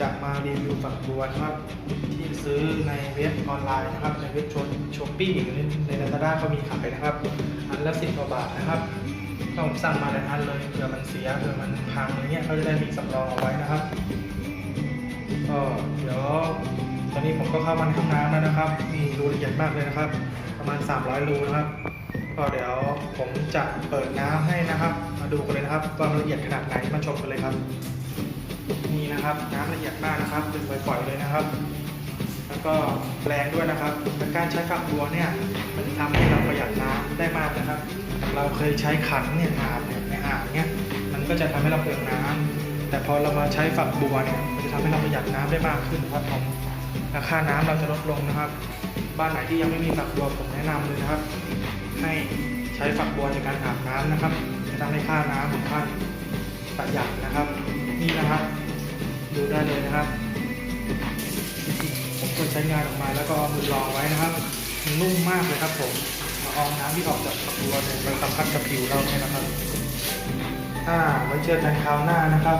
จะมารีวิวฝักบัวนะครับที่ซื้อในเว็บออนไลน์นะครับในเว็บช้อปปี้หรือในลาซาด้าก็มีขายนะครับ อันละสิบกว่าบาทนะครับก็ผมสั่งมาหลายอันเลยเผื่อมันเสียเผื่อมันพังอะไรเงี้ยเขาจะได้มีสำรองเอาไว้นะครับก็เดี๋ยวตอนนี้ผมก็เข้ามาในห้องน้ำแล้วนะครับ มีรูละเอียดมากเลยนะครับ ประมาณ 300 รูนะครับ ก็เดี๋ยวผมจะเปิดน้ำให้นะครับ มาดูกันเลยนะครับความละเอียดขนาดไหนมาชมกันเลยครับ นะครับน้ำละเอียดมากนะครับเป็นฝอยๆเลยนะครับ แล้วก็แรงด้วยนะครับการใช้ฝักบัวเนี่ยมันทำให้เราประหยัดน้ำได้มากนะครับ เราเคยใช้ขันเนี่ยอาบเนี่ยในอ่างเนี่ยมันก็จะทำให้เราเปลืองน้ำแต่พอเรามาใช้ฝักบัวเนี่ยมันจะทำให้เราประหยัดน้ำได้มากขึ้นครับผมราคาน้ำเราจะลดลงนะครับ บ้านไหนที่ยังไม่มีฝักบัวผมแนะนำเลยนะครับ ให้ใช้ฝักบัวในการอาบน้ำนะครับ จะทำให้ค่าน้ำของท่านประหยัดนะครับ นี่นะครับ ดูได้เลยนะครับผมเคยใช้งานออกมาแล้วก็เอามือรองไว้นะครับมันนุ่มมากเลยครับผมมาอองน้ำที่ออกจากตัวเนี่ยมันสัมผัสกับผิวเราเนี่ยนะครับถ้าไว้เจอกันคราวหน้านะครับ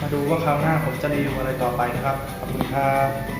มาดูว่าคราวหน้าผมจะรีวิวอะไรต่อไปนะครับ ขอบคุณครับ